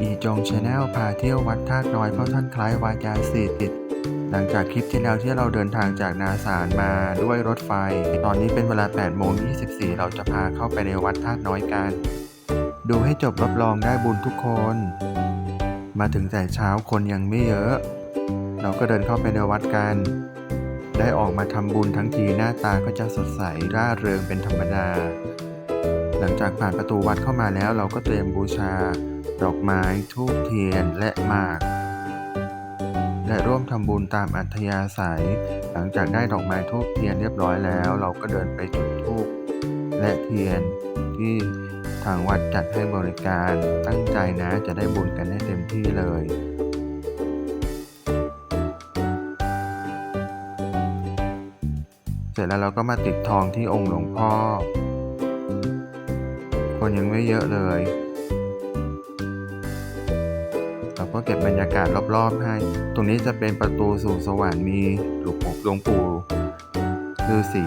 อีจงชาแนลพาเที่ยววัดธาตุน้อยเพราะท่านคล้ายวาจาสิทธิ์หลังจากคลิปที่แล้วที่เราเดินทางจากนาสารมาด้วยรถไฟ ตอนนี้เป็นเวลา8โมง24 เราจะพาเข้าไปในวัดธาตุน้อยกัน ดูให้จบรับรองได้บุญทุกคน มาถึงแต่เช้าคนยังไม่เยอะ เราก็เดินเข้าไปในวัดกัน ได้ออกมาทำบุญทั้งทีหน้าตาก็จะสดใสร่าเริงเป็นธรรมดา หลังจากผ่านประตูวัดเข้ามาแล้วเราก็เตรียมบูชา ดอกไม้ทูบเทียน และหมาก และร่วมทำบุญตามอัธยาศัย หลังจากได้ดอกไม้ทูบเทียนเรียบร้อยแล้ว เราก็เดินไปจุดธูปและเทียนที่ทางวัดจัดให้บริการตั้งใจนะจะได้บุญกันให้เต็มที่เลยเสร็จแล้วเราก็มาติดทองที่องค์หลวงพ่อ คนยังไม่เยอะเลย ก็เก็บบรรยากาศรอบๆให้ ตรงนี้จะเป็นประตูสู่สวรรค์มีหลวงปู่หลวงปู่ฤาษี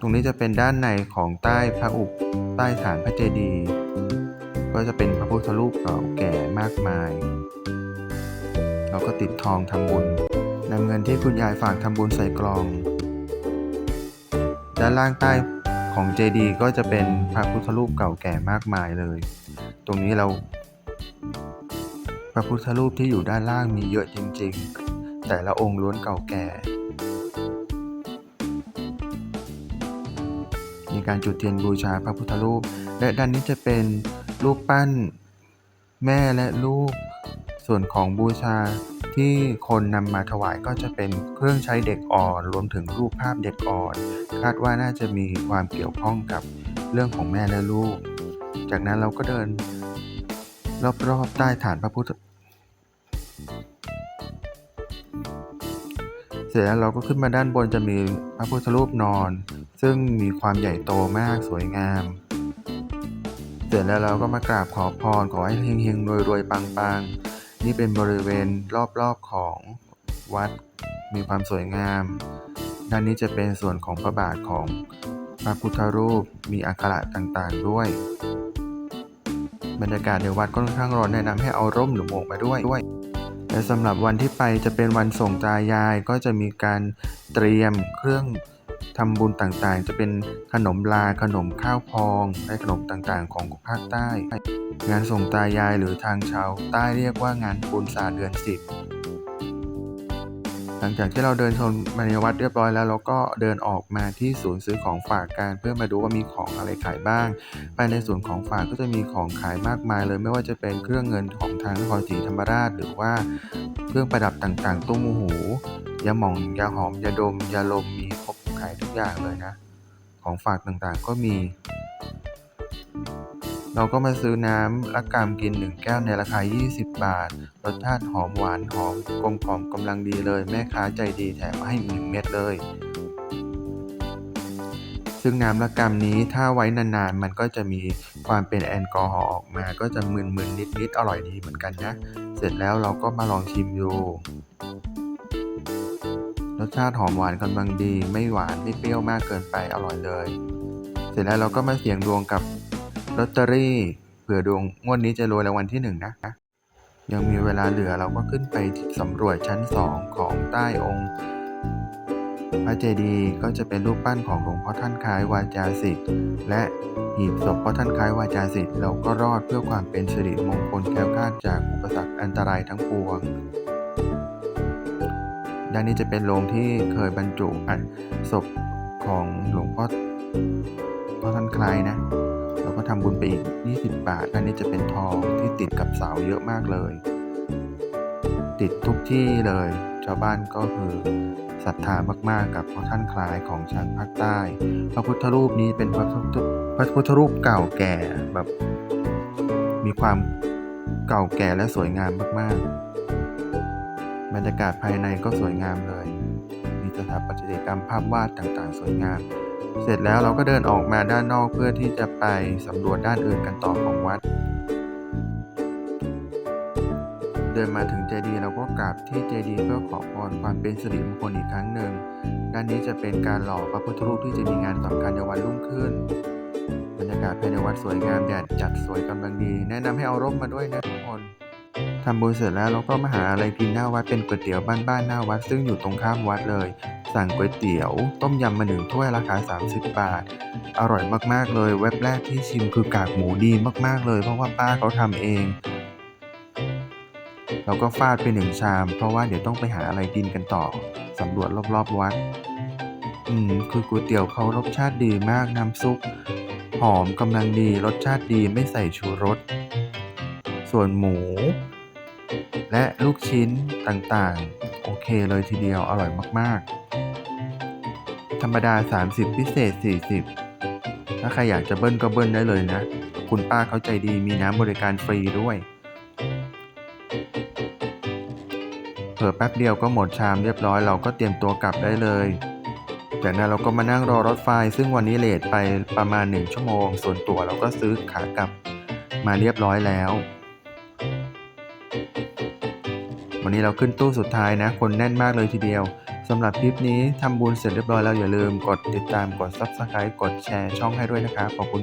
ตรงนี้จะเป็นด้านในของใต้พระอุปใต้ฐานพระเจดีย์ก็จะเป็นพระพุทธรูปเก่าแก่มากมาย เราก็ติดทองทำบุญนำเงินที่คุณยายฝากทำบุญใส่กล่อง ด้านล่างใต้ของเจดีย์ก็จะเป็นพระพุทธรูปเก่าแก่มากมายเลย ตรงนี้เรา ระพุทธรูปที่อยู่ด้านล่างมีเยอะจริงๆ แต่ละองค์ล้วนเก่าแก่ มีการจุดเทียนบูชาพระพุทธรูป และด้านนี้จะเป็นรูปปั้น แม่และลูก ส่วนของบูชาที่คนนำมาถวายก็จะเป็นเครื่องใช้เด็กอ่อน รวมถึงรูปภาพเด็กอ่อน คาดว่าน่าจะมีความเกี่ยวข้องกับเรื่องของแม่และลูก จากนั้นเราก็เดินรอบๆใต้ฐานพระพุทธ ร็จแล้วเราก็ขึ้นมาด้านบนจะมีพระพุทธรูปนอน ซึ่งมีความใหญ่โตมากสวยงาม เสร็จแล้วเราก็มากราบขอพรขอให้เฮงๆรวยๆปังๆ นี่เป็นบริเวณรอบๆของวัดมีความสวยงาม ด้านนี้จะเป็นส่วนของพระบาทของพระพุทธรูปมีอักขระต่างๆด้วย บรรยากาศในวัดก็ค่อนข้างร้อนแนะนำให้เอาร่มหรือหมวกมาด้วยด้วย และสำหรับวันที่ไปจะเป็นวันส่งตายายก็จะมีการเตรียมเครื่องทำบุญต่างๆ จะเป็นขนมลาขนมข้าวพอง และขนมต่างๆ ของภาคใต้ งานส่งตายายหรือทางชาวใต้เรียกว่างานบุญศาสตร์เดือนสิบ ลังจากที่เราเดินชมมาในวัดเรียบร้อยแล้วเราก็เดินออกมาที่ศูนย์ซื้อของฝากกันเพื่อมาดูว่ามีของอะไรขายบ้าง ภายในส่วนของฝากก็จะมีของขายมากมายเลยไม่ว่าจะเป็นเครื่องเงินของทางนครศรีธรรมราช หรือว่าเครื่องประดับต่างๆตุ้มหูยาหม่องยาหอมยาดมยาลมมีครบขายทุกอย่างเลยนะ ของฝากต่างๆก็มี เราก็มาซื้อน้ำละกามกิน 1 แก้วในราคา 20 บาท รสชาติหอมหวานหอมกลมกล่อมกำลังดีเลย แม่ค้าใจดีแถมมาให้อีกหนึ่งเม็ดเลย ซึ่งน้ำละกำนี้ถ้าไว้นานๆ มันก็จะมีความเป็นแอลกอฮอล์ออกมา ก็จะมึนๆนิดๆ อร่อยดีเหมือนกันนะ เสร็จแล้วเราก็มาลองชิมดูรสชาติหอมหวานกำลังดี ไม่หวานไม่เปรี้ยวมากเกินไปอร่อยเลย เสร็จแล้วเราก็มาเสี่ยงดวงกับ ลอตเตอรี่เผื่อดวงงวดนี้จะรวยรางวัลที่หนึ่งนะ ยังมีเวลาเหลือเราก็ขึ้นไปสำรวจชั้นสองของใต้องค์พระเจดีย์ก็จะเป็นรูปปั้นของหลวงพ่อท่านคล้ายวาจาสิทธิ์และหีบศพพ่อท่านคล้ายวาจาสิทธิ์เราก็รอดเพื่อความเป็นสิริมงคลแคล้วคลาดจากอุปสรรคอันตรายทั้งปวงด้านนี้จะเป็นโรงที่เคยบรรจุศพของหลวงพ่อพ่อท่านคล้ายนะ เราก็ทำบุญไปอีก 20 บาทด้านนี้จะเป็นทองที่ติดกับเสาเยอะมากเลย ติดทุกที่เลย ชาวบ้านก็คือศรัทธามาก ๆ กับพระท่านคล้ายของชาวภาคใต้ พระพุทธรูปนี้เป็นพระพุทธพระพุทธรูปเก่าแก่แบบ มีความเก่าแก่และสวยงามมาก ๆ บรรยากาศภายในก็สวยงามเลย มีสถาปัตยกรรมภาพวาดต่าง ๆ สวยงาม เสร็จแล้วเราก็เดินออกมาด้านนอกเพื่อที่จะไปสำรวจด้านอื่นกันต่อของวัด เดินมาถึงเจดีย์เราก็กราบที่เจดีย์เพื่อขอพรความเป็นสิริมงคลอีกครั้งหนึ่ง ด้านนี้จะเป็นการหล่อพระพุทธรูปที่จะมีงานสำคัญในวันรุ่งขึ้น บรรยากาศภายในวัดสวยงามแดดจัดสวยกำลังดี แนะนำให้เอาร่มมาด้วยนะทุกคนทำบุญเสร็จแล้วเราก็มาหาอะไรกินหน้าวัดเป็นก๋วยเตี๋ยวบ้านๆหน้าวัดซึ่งอยู่ตรงข้ามวัดเลย สั่งก๋วยเตี๋ยว ต้มยำมาหนึ่งถ้วยราคา 30 บาท อร่อยมากๆเลยเว็บแรกที่ชิมคือกากหมูดีมากๆเลย เพราะว่าป้าเขาทำเองเราก็ฟาดไปหนึ่งชาม เพราะว่าเดี๋ยวต้องไปหาอะไรกินกันต่อสำรวจรอบๆวัด อืม คือก๋วยเตี๋ยวเขารสชาติดีมากน้ำซุป หอมกำลังดีรสชาติดีไม่ใส่ชูรส ส่วนหมู และลูกชิ้นต่างๆ โอเคเลยทีเดียวอร่อยมากๆ ธรรมดา 30 พิเศษ 40 ถ้าใครอยากจะเบิ้ลก็เบิ้ลได้เลยนะ คุณป้าเขาใจดีมีน้ำบริการฟรีด้วยเผื่อแป๊บเดียวก็หมดชามเรียบร้อยเราก็เตรียมตัวกลับได้เลยจากนั้นเราก็มานั่งรอรถไฟ ซึ่งวันนี้เลทไปประมาณ 1 ชั่วโมง ส่วนตัวเราก็ซื้อขากลับมาเรียบร้อยแล้ว วันนี้เราขึ้นตู้สุดท้ายนะ คนแน่นมากเลยทีเดียว สำหรับคลิปนี้ทำบุญเสร็จเรียบร้อยแล้วอย่าลืมกดติดตามกด Subscribe กดแชร์ช่องให้ด้วยนะครับขอบคุณ